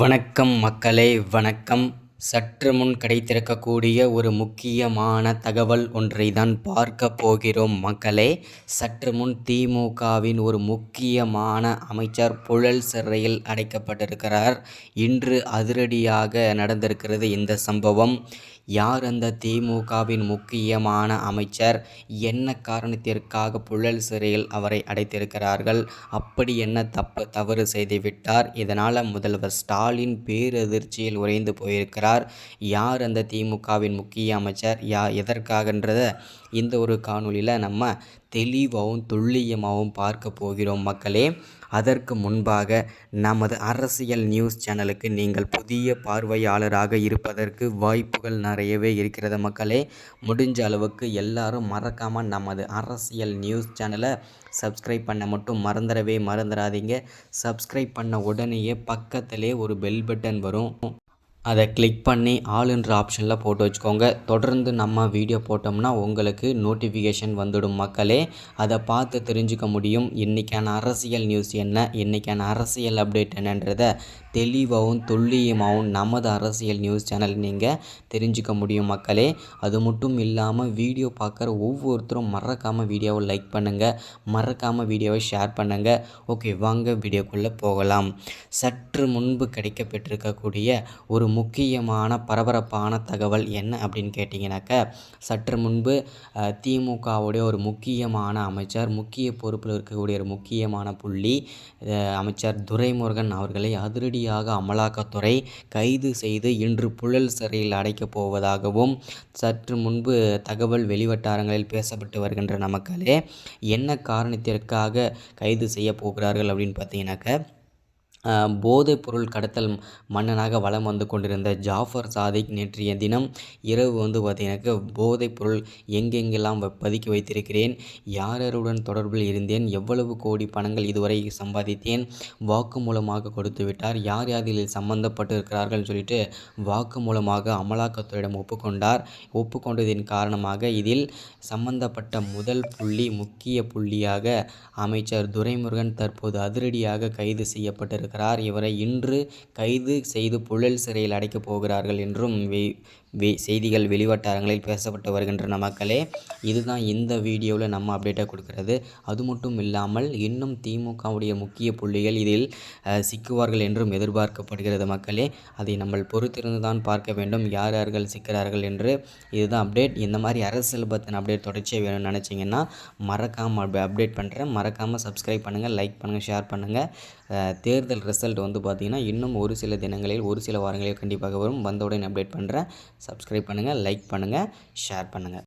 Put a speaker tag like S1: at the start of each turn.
S1: வணக்கம் மக்களே வணக்கம் சற்று முன் கிடைத்திருக்கக்கூடிய ஒரு முக்கியமான தகவல் ஒன்றை தான் பார்க்க போகிறோம் மக்களே சற்று முன் திமுகவின் ஒரு முக்கியமான அமைச்சர் புழல் சிறையில் அடைக்கப்பட்டிருக்கிறார் இன்று அதிரடியாக நடந்திருக்கிறது இந்த சம்பவம் யார் அந்த திமுகவின் முக்கியமான அமைச்சர் என்ன காரணத்திற்காக புழல் சிறையில் அவரை அடைத்திருக்கிறார்கள் அப்படி என்ன தப்பு தவறு செய்துவிட்டார் இதனால் முதல்வர் ஸ்டாலின் பேரதிர்ச்சியில் உறைந்து போயிருக்கிறார் யார் யார் அந்த திமுகவின் முக்கிய அமைச்சர் யா எதற்காகன்றத இந்த ஒரு காணொலியில் நம்ம தெளிவாகவும் துல்லியமாகவும் பார்க்க போகிறோம் மக்களே அதற்கு முன்பாக நமது அரசியல் நியூஸ் சேனலுக்கு நீங்கள் புதிய பார்வையாளராக இருப்பதற்கு வாய்ப்புகள் நிறையவே இருக்கிறது மக்களே முடிஞ்ச அளவுக்கு எல்லாரும் மறக்காமல் நமது அரசியல் நியூஸ் சேனலை சப்ஸ்கிரைப் பண்ண மட்டும் மறந்துடவே மறந்துடாதீங்க சப்ஸ்கிரைப் பண்ண உடனேயே பக்கத்திலே ஒரு பெல் பட்டன் வரும் அதை கிளிக் பண்ணி ஆளுன்ற ஆப்ஷனில் போட்டு வச்சுக்கோங்க தொடர்ந்து நம்ம வீடியோ போட்டோம்னா உங்களுக்கு நோட்டிஃபிகேஷன் வந்துடும் மக்களே அதை பார்த்து தெரிஞ்சுக்க முடியும் இன்றைக்கான அரசியல் நியூஸ் என்ன இன்றைக்கான அரசியல் அப்டேட் என்னன்றதை தெளிவாகவும் துல்லியமாகவும் நமது அரசியல் நியூஸ் சேனல் நீங்கள் தெரிஞ்சுக்க முடியும் மக்களே அது மட்டும் இல்லாமல் வீடியோ பார்க்குற ஒவ்வொருத்தரும் மறக்காமல் வீடியோவை லைக் பண்ணுங்கள் மறக்காமல் வீடியோவை ஷேர் பண்ணுங்கள் ஓகே வாங்க வீடியோக்குள்ளே போகலாம் சற்று முன்பு கிடைக்கப்பெற்றிருக்கக்கூடிய ஒரு முக்கியமான பரபரப்பான தகவல் என்ன அப்படின்னு கேட்டிங்கனாக்க சற்று முன்பு திமுகவுடைய ஒரு முக்கியமான அமைச்சர் முக்கிய பொறுப்பில் இருக்கக்கூடிய ஒரு முக்கியமான புள்ளி அமைச்சர் துரைமுருகன் அவர்களை அதிரடியாக அமலாக்கத்துறை கைது செய்து இன்று புழல் சிறையில் அடைக்கப் போவதாகவும் சற்று முன்பு தகவல் வெளிவட்டாரங்களில் பேசப்பட்டு வருகின்ற நமக்களே என்ன காரணத்திற்காக கைது செய்ய போகிறார்கள் அப்படின்னு பார்த்தீங்கன்னாக்க போதைப் பொருள் கடத்தல் மன்னனாக வலம் வந்து கொண்டிருந்த ஜாஃபர் சாதிக் நேற்றைய தினம் இரவு வந்து பார்த்தீங்கன்னாக்க போதைப் பொருள் எங்கெங்கெல்லாம் பதுக்கி வைத்திருக்கிறேன் யார் யாருடன் தொடர்பில் இருந்தேன் எவ்வளவு கோடி பணங்கள் இதுவரை சம்பாதித்தேன் வாக்கு மூலமாக கொடுத்து விட்டார் யார் யார் இதில் சம்பந்தப்பட்டு இருக்கிறார்கள் சொல்லிட்டு வாக்கு மூலமாக அமலாக்கத்துறையிடம் ஒப்புக்கொண்டார் ஒப்புக்கொண்டதின் காரணமாக இதில் சம்பந்தப்பட்ட முதல் புள்ளி முக்கிய புள்ளியாக அமைச்சர் துரைமுருகன் தற்போது அதிரடியாக கைது செய்யப்பட்டிருக்கிறார் கொண்டிருக்கிறார் இவரை இன்று கைது செய்து புழல் சிறையில் அடைக்கப் போகிறார்கள் என்றும் செய்திகள் வெளிவட்டாரங்களில் பேசப்பட்டு வருகின்றன மக்களே இதுதான் இந்த வீடியோவில் நம்ம அப்டேட்டாக கொடுக்கிறது அது மட்டும் இல்லாமல் இன்னும் திமுகவுடைய முக்கிய புள்ளிகள் இதில் சிக்குவார்கள் என்றும் எதிர்பார்க்கப்படுகிறது மக்களே அதை நம்ம பொறுத்திருந்து தான் பார்க்க வேண்டும் யார் யார்கள் சிக்கிறார்கள் என்று இதுதான் அப்டேட் இந்த மாதிரி அரசியல் பத்தின அப்டேட் தொடர்ச்சியாக வேணும்னு நினச்சிங்கன்னா மறக்காமல் அப்டேட் பண்ணுறேன் மறக்காமல் சப்ஸ்கிரைப் பண்ணுங்கள் லைக் பண்ணுங்கள் ஷேர் பண்ணுங்கள் தேர்தல் ஃபைனல் ரிசல்ட் வந்து பார்த்திங்கன்னா இன்னும் ஒரு சில தினங்களில் ஒரு சில வாரங்களில் கண்டிப்பாக வரும் வந்தவுடன் அப்டேட் பண்ணுறேன் சப்ஸ்கிரைப் பண்ணுங்கள் லைக் பண்ணுங்கள் ஷேர் பண்ணுங்கள்